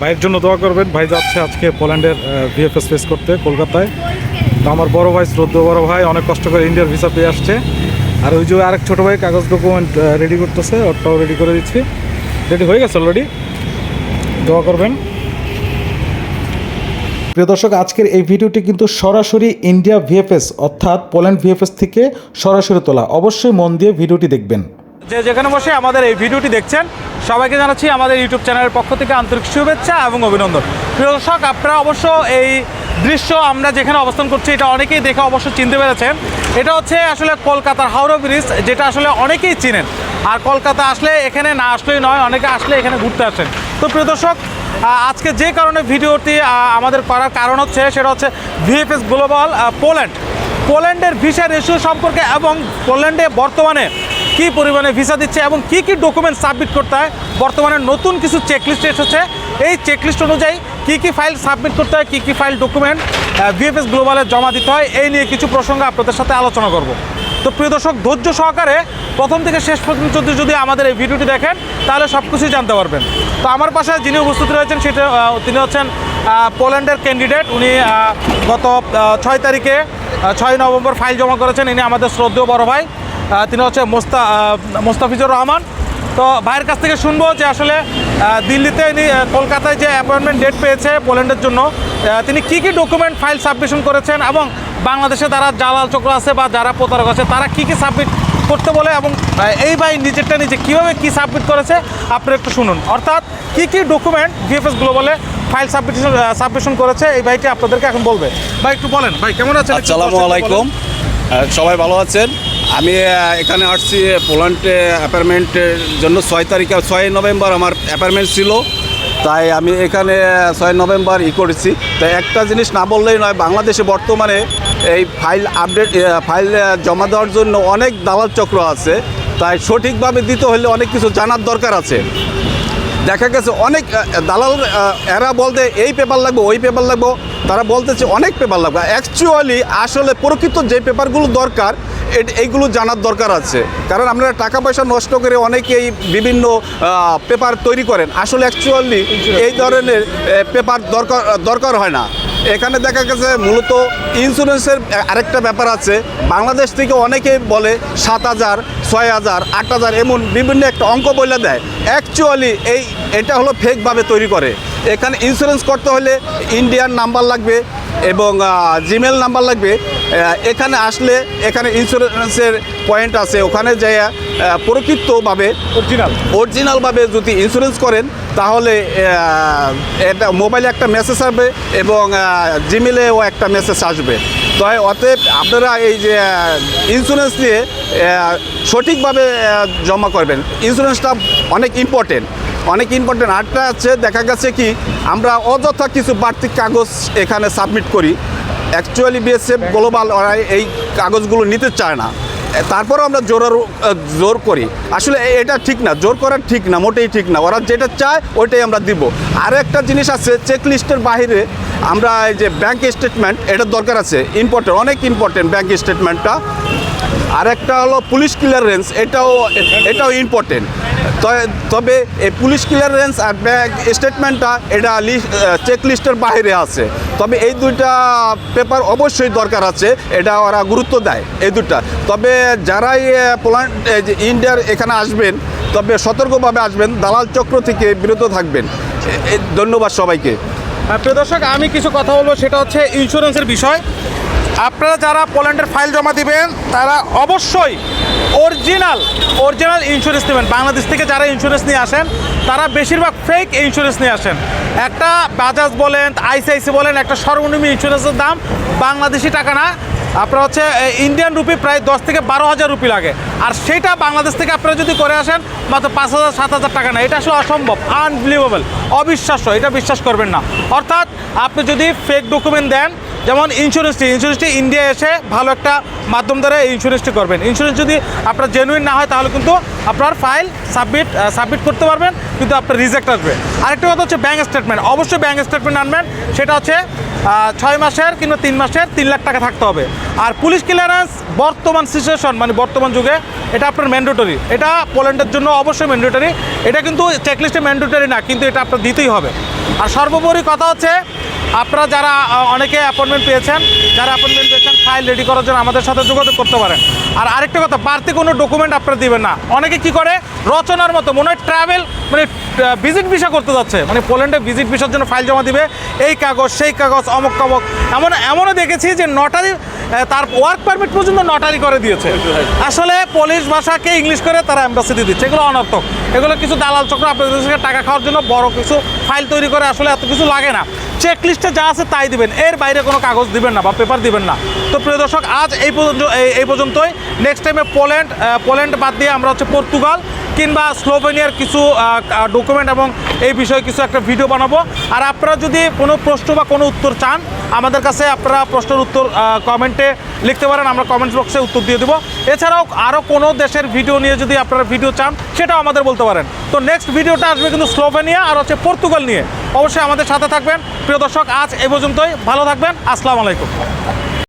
ভাইয়ের জন্য দোয়া করবেন। ভাই যাচ্ছে আজকে পোল্যান্ডের ভিএফএস ফেস করতে কলকাতায়। তো আমার বড় ভাই শ্রদ্ধ বড় ভাই, অনেক কষ্ট করে ইন্ডিয়ার ভিসা পেয়ে আসছে। আর ওই যে আরেক ছোটো ভাই কাগজ ডকুমেন্ট রেডি করতেছে, ওরটাও রেডি করে দিচ্ছি। রেডি হয়ে গেছে অলরেডি দোয়া করবেন। প্রিয় দর্শক, আজকের এই ভিডিওটি কিন্তু সরাসরি ইন্ডিয়া ভিএফএস অর্থাৎ পোল্যান্ড ভিএফএস থেকে সরাসরি তোলা। অবশ্যই মন দিয়ে ভিডিওটি দেখবেন। যে যেখানে বসে আমাদের এই ভিডিওটি দেখছেন সবাইকে জানাচ্ছি আমাদের ইউটিউব চ্যানেলের পক্ষ থেকে আন্তরিক শুভেচ্ছা এবং অভিনন্দন। প্রিয় দর্শক, আপনারা অবশ্য এই দৃশ্য আমরা যেখানে অবস্থান করছি, এটা অনেকেই দেখে অবশ্য চিনতে পেরেছেন। এটা হচ্ছে আসলে কলকাতার হাওড়া ব্রিজ, যেটা আসলে অনেকেই চিনেন। আর কলকাতা আসলে এখানে না আসলেই নয়, অনেকে আসলে এখানে ঘুরতে আসেন। তো প্রিয় দর্শক আজকে যে কারণে ভিডিওটি আমাদের করার কারণ হচ্ছে, সেটা হচ্ছে ভিএফএস গ্লোবাল পোল্যান্ড। পোল্যান্ডের ভিসা রেশিও সম্পর্কে এবং পোল্যান্ডে বর্তমানে কি পরিমাণে ভিসা দিচ্ছে এবং কি কি ডকুমেন্ট সাবমিট করতে হয়, বর্তমানে নতুন কিছু চেকলিস্ট এসেছে। এই চেকলিস্ট অনুযায়ী কি কি ফাইল সাবমিট করতে হয়, কী কী ফাইল ডকুমেন্ট ভিএফএস গ্লোবালে জমা দিতে হয়, এই নিয়ে কিছু প্রসঙ্গ আপনাদের সাথে আলোচনা করব। তো প্রিয় দর্শক, ধৈর্য সহকারে প্রথম থেকে শেষ পর্যন্ত যদি- আমাদের এই ভিডিওটি দেখেন, তাহলে সব কিছুই জানতে পারবেন। তো আমার পাশে যিনি উপস্থিত রয়েছেন, সেটা তিনি হচ্ছেন পোল্যান্ডের ক্যান্ডিডেট উনি গত ছয় তারিখে ছয় নভেম্বর ফাইল জমা করেছেন। ইনি আমাদের শ্রদ্ধেয় বড় ভাই। তিনি হচ্ছে মোস্তা মোস্তাফিজুর রহমান। তো ভাইয়ের কাছ থেকে শুনব যে আসলে দিল্লিতে ইনি কলকাতায় যে অ্যাপয়েন্টমেন্ট ডেট পেয়েছে পোল্যান্ডের জন্য তিনি কি কি ডকুমেন্ট ফাইল সাবমিশন করেছেন এবং বাংলাদেশে যারা জালাল চক্র আছে বা যারা প্রতারক আছে তারা কি কি সাবমিট করতে বলে এবং এই ভাই নিজেরটা নিজে কীভাবে কি সাবমিট করেছে আপনি একটু শুনুন। অর্থাৎ কি কি ডকুমেন্ট ভিএফএস গ্লোবালে ফাইল সাবমিশন সাবমিশন করেছে এই ভাইটি আপনাদেরকে এখন বলবে। ভাই একটু বলেন। ভাই কেমন আছেন? আসসালামু আলাইকুম। সবাই ভালো আছেন? আমি এখানে আসছি পোল্যান্ডে অ্যাপার্টমেন্টের জন্য ছয় তারিখে ছয় নভেম্বর আমার অ্যাপার্টমেন্ট ছিল। তাই আমি এখানে ছয় নভেম্বর ই করেছি। তাই একটা জিনিস না বললেই নয়, বাংলাদেশে বর্তমানে এই ফাইল আপডেট ফাইল জমা দেওয়ার জন্য অনেক দালাল চক্র আছে। তাই সঠিকভাবে দিতে হলে অনেক কিছু জানার দরকার আছে। দেখা গেছে অনেক দালাল এরা বলতে এই পেপার লাগবে, ওই পেপার লাগবো। তারা বলতেছে অনেক পেপার লাগবে। অ্যাকচুয়ালি আসলে প্রকৃত যে পেপারগুলো দরকার এইগুলো জানার দরকার আছে। কারণ আপনারা টাকা পয়সা নষ্ট করে অনেকেই বিভিন্ন পেপার তৈরি করেন। আসলে অ্যাকচুয়ালি এই ধরনের পেপার দরকার দরকার হয় না। এখানে দেখা গেছে মূলত ইন্স্যুরেন্সের আরেকটা ব্যাপার আছে। বাংলাদেশ থেকে অনেকেই বলে সাত হাজার, ছয় হাজার, আট হাজার, এমন বিভিন্ন একটা অঙ্ক বলে দেয়। অ্যাকচুয়ালি এই, এটা হলো ফেকভাবে তৈরি করে। এখানে ইন্স্যুরেন্স করতে হলে ইন্ডিয়ান নাম্বার লাগবে এবং জিমেল নাম্বার লাগবে। এখানে আসলে এখানে ইন্স্যুরেন্সের পয়েন্ট আছে। ওখানে যে প্রকৃতভাবে অরিজিনাল অরিজিনালভাবে যদি ইন্স্যুরেন্স করেন তাহলে এটা মোবাইলে একটা মেসেজ আসবে এবং জিমেলেও একটা মেসেজ আসবে। তো অতএব আপনারা এই যে ইন্স্যুরেন্স নিয়ে সঠিকভাবে জমা করবেন। ইন্স্যুরেন্সটা অনেক ইম্পর্টেন্ট অনেক ইম্পর্টেন্ট আরটা আছে। দেখা গেছে কি, আমরা অযথা কিছু বাড়তি কাগজ এখানে সাবমিট করি। অ্যাকচুয়ালি বিএসএফ গ্লোবাল ওরা এই কাগজগুলো নিতে চায় না। তারপরেও আমরা জোরার, জোর করি। আসলে এটা ঠিক না, জোর করা ঠিক না, মোটেই ঠিক না। ওরা যেটা চায়, ওইটাই আমরা দিব। আর একটা জিনিস আছে চেক লিস্টের বাইরে আমরা এই যে ব্যাংক স্টেটমেন্ট এটার দরকার আছে। ইম্পর্টেন্ট অনেক ইম্পর্টেন্ট ব্যাংক স্টেটমেন্টটা আর একটা হলো পুলিশ ক্লিয়ারেন্স এটাও এটাও ইম্পর্টেন্ট তবে এই পুলিশ ক্লিয়ারেন্স আর ব্যাংক স্টেটমেন্টটা এটা চেক লিস্টের বাইরে আছে। তবে এই দুইটা পেপার অবশ্যই দরকার আছে, এটা ওরা গুরুত্ব দেয়, এই দুটা তবে যারাই যে ইন্ডিয়ার এখানে আসবেন, তবে সতর্কভাবে আসবেন, দালাল চক্র থেকে বিরত থাকবেন। ধন্যবাদ সবাইকে। প্রিয় দর্শক, আমি কিছু কথা বলব, সেটা হচ্ছে ইন্স্যুরেন্সের বিষয়। আপনারা যারা পোল্যান্ডের ফাইল জমা দিবেন, তারা অবশ্যই অরিজিনাল অরিজিনাল ইন্স্যুরেন্স নেবেন। বাংলাদেশ থেকে যারা ইন্স্যুরেন্স নিয়ে আসেন, তারা বেশিরভাগ ফেক ইন্স্যুরেন্স নিয়ে আসেন। একটা বাজাজ বলেন আইসিআইসি বলেন, একটা সর্বনিম্ন ইন্স্যুরেন্সের দাম বাংলাদেশি টাকা না। আপনার হচ্ছে ইন্ডিয়ান রুপি প্রায় দশ থেকে বারো হাজার রুপি লাগে। আর সেটা বাংলাদেশ থেকে আপনারা যদি করে আসেন, মাত্র পাঁচ হাজার, সাত হাজার টাকা না এটা আসলে অসম্ভব আনবিলিভেবল অবিশ্বাস্য, এটা বিশ্বাস করবেন না। অর্থাৎ আপনি যদি ফেক ডকুমেন্ট দেন, যেমন ইন্স্যুরেন্সটি ইন্স্যুরেন্সটি ইন্ডিয়া এসে ভালো একটা মাধ্যম দ্বারা এই ইন্স্যুরেন্সটি করবেন। ইন্স্যুরেন্স যদি আপনার জেনুইন না হয়, তাহলে কিন্তু আপনার ফাইল সাবমিট সাবমিট করতে পারবেন, কিন্তু আপনার রিজেক্ট আসবে। আরেকটা কথা হচ্ছে ব্যাঙ্ক স্টেটমেন্ট অবশ্যই ব্যাঙ্ক স্টেটমেন্ট আনবেন। সেটা হচ্ছে ছয় মাসের কিংবা তিন মাসের তিন লাখ টাকা থাকতে হবে। আর পুলিশ ক্লিয়ারেন্স বর্তমান সিচুয়েশন মানে বর্তমান যুগে, এটা আপনার ম্যান্ডেটরি এটা পোল্যান্ডের জন্য অবশ্যই ম্যান্ডেটরি এটা কিন্তু চেকলিস্টে ম্যান্ডেটরি না, কিন্তু এটা আপনার দিতেই হবে। আর সর্বোপরি কথা হচ্ছে আপনারা যারা অনেকে অ্যাপয়েন্টমেন্ট পেয়েছেন, যারা অ্যাপয়েন্টমেন্ট পেয়েছেন ফাইল রেডি করার জন্য আমাদের সাথে যোগাযোগ করতে পারেন। আর আরেকটা কথা, বাড়তি কোনো ডকুমেন্ট আপনারা দিবেন না। অনেকে কি করে, রচনার মতো, মনে হয় ট্রাভেল মানে ভিজিট ভিসা করতে যাচ্ছে। মানে পোল্যান্ডে ভিজিট ভিসার জন্য ফাইল জমা দিবে, এই কাগজ, সেই কাগজ, অমক কমক এমন, এমনও দেখেছি যে নটারি তার ওয়ার্ক পারমিট পর্যন্ত নটারি করে দিয়েছে। আসলে পুলিশ ভাষাকে ইংলিশ করে তারা অ্যাম্বাসিডি দিচ্ছে। এগুলো অনর্থক। এগুলো কিছু দালাল চক্র আপনাদের টাকা খাওয়ার জন্য বড় কিছু ফাইল তৈরি করে আসলে এত কিছু লাগে না। চেক লিস্টে যা আছে তাই দিবেন। এর বাইরে কোনো কাগজ দিবেন না বা পেপার দিবেন না। তো প্রিয় দর্শক, আজ এই পর্যন্ত এই পর্যন্তই। নেক্সট টাইমে পোল্যান্ড পোল্যান্ড বাদ দিয়ে আমরা হচ্ছে পর্তুগাল কিংবা স্লোভেনিয়ার কিছু ডকুমেন্ট এবং এই বিষয়ে কিছু একটা ভিডিও বানাবো। আর আপনারা যদি কোনো প্রশ্ন বা কোনো উত্তর চান, আমাদের কাছে আপনারা প্রশ্নের উত্তর কমেন্টে লিখতে পারেন, আমরা কমেন্ট বক্সে উত্তর দিয়ে দেবো। এছাড়াও আরও কোনো দেশের ভিডিও নিয়ে যদি আপনারা ভিডিও চান, সেটাও আমাদের বলতে পারেন। তো নেক্সট ভিডিওটা আসবে কিন্তু স্লোভেনিয়া আর হচ্ছে পর্তুগাল নিয়ে। অবশ্যই আমাদের সাথে থাকবেন। প্রিয় দর্শক, আজ এই পর্যন্তই। ভালো থাকবেন। আসসালামু আলাইকুম।